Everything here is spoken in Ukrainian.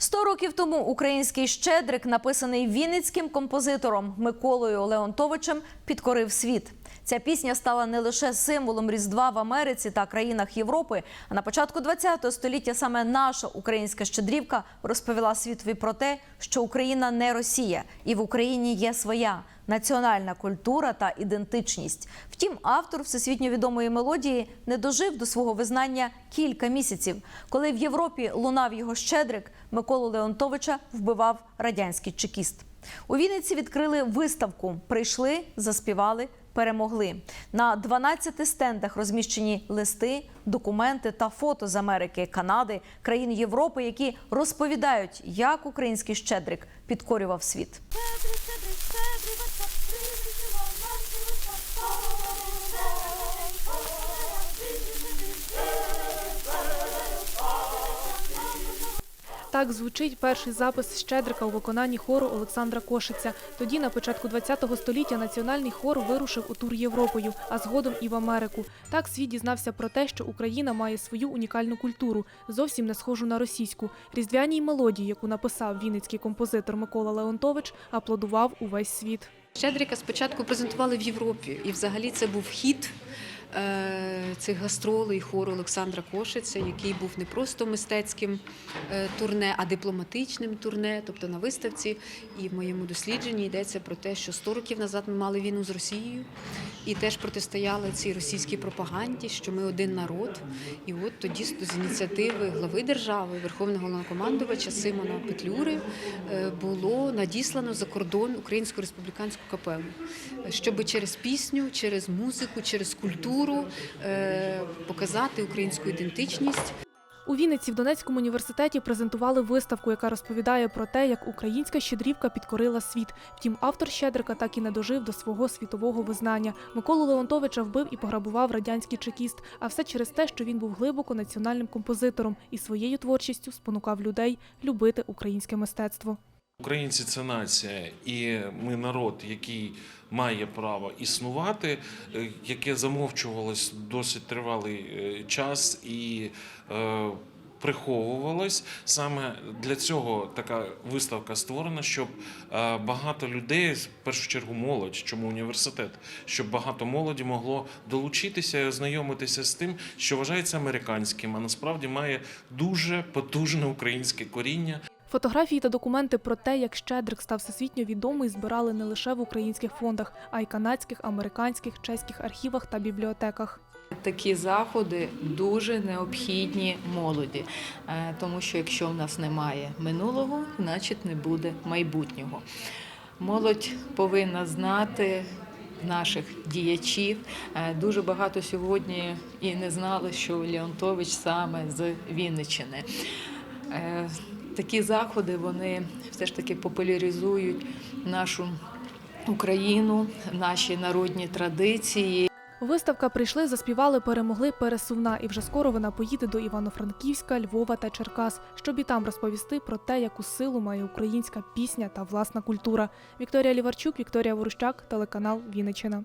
Сто років тому український щедрик, написаний вінницьким композитором Миколою Леонтовичем, підкорив світ. Ця пісня стала не лише символом Різдва в Америці та країнах Європи. А на початку ХХ століття саме наша українська щедрівка розповіла світові про те, що Україна не Росія, і в Україні є своя національна культура та ідентичність. Втім, автор всесвітньо відомої мелодії не дожив до свого визнання кілька місяців. Коли в Європі лунав його щедрик, Миколу Леонтовича вбивав радянський чекіст. У Вінниці відкрили виставку. Прийшли, заспівали, перемогли. На 12 стендах розміщені листи, документи та фото з Америки, Канади, країн Європи, які розповідають, як український щедрик підкорював світ. Так звучить перший запис Щедрика у виконанні хору Олександра Кошиця. Тоді, на початку ХХ століття, національний хор вирушив у тур Європою, а згодом і в Америку. Так світ дізнався про те, що Україна має свою унікальну культуру, зовсім не схожу на російську. Різдвяній мелодії, яку написав вінницький композитор Микола Леонтович, аплодував увесь світ. Щедрика спочатку презентували в Європі, і взагалі це був хід цих гастролей хору Олександра Кошиця, який був не просто мистецьким е, турне, а дипломатичним турне, тобто на виставці. І в моєму дослідженні йдеться про те, що 100 років назад ми мали війну з Росією і теж протистояли цій російській пропаганді, що ми один народ. І от тоді з ініціативи глави держави, Верховного Головнокомандувача Симона Петлюри е, було надіслано за кордон Українську республіканську капелу, щоб через пісню, через музику, через культуру е, показати українську ідентичність. У Вінниці в Донецькому університеті презентували виставку, яка розповідає про те, як українська щедрівка підкорила світ. Втім, автор щедрика так і не дожив до свого світового визнання. Миколу Леонтовича вбив і пограбував радянський чекіст. А все через те, що він був глибоко національним композитором і своєю творчістю спонукав людей любити українське мистецтво. Українці це нація, і ми народ, який має право існувати, е, яке замовчувалось досить тривалий е, час і е, приховувалось. Саме для цього така виставка створена, щоб е, багато людей, в першу чергу молодь, чому університет, щоб багато молоді могло долучитися і ознайомитися з тим, що вважається американським, а насправді має дуже потужне українське коріння. Фотографії та документи про те, як Щедрик став всесвітньо відомий, збирали не лише в українських фондах, а й канадських, американських, чеських архівах та бібліотеках. Такі заходи дуже необхідні молоді, Е, тому що якщо в нас немає минулого, значить не буде майбутнього. Молодь повинна знати наших діячів. Е, Дуже багато сьогодні і не знали, що Леонтович саме з Вінниччини. Такі заходи вони все ж таки популяризують нашу Україну, наші народні традиції. Виставка прийшли, заспівали, перемогли пересувна, і вже скоро вона поїде до Івано-Франківська, Львова та Черкас, щоб і там розповісти про те, яку силу має українська пісня та власна культура. Вікторія Ліварчук, Вікторія Ворущак, телеканал Вінниччина.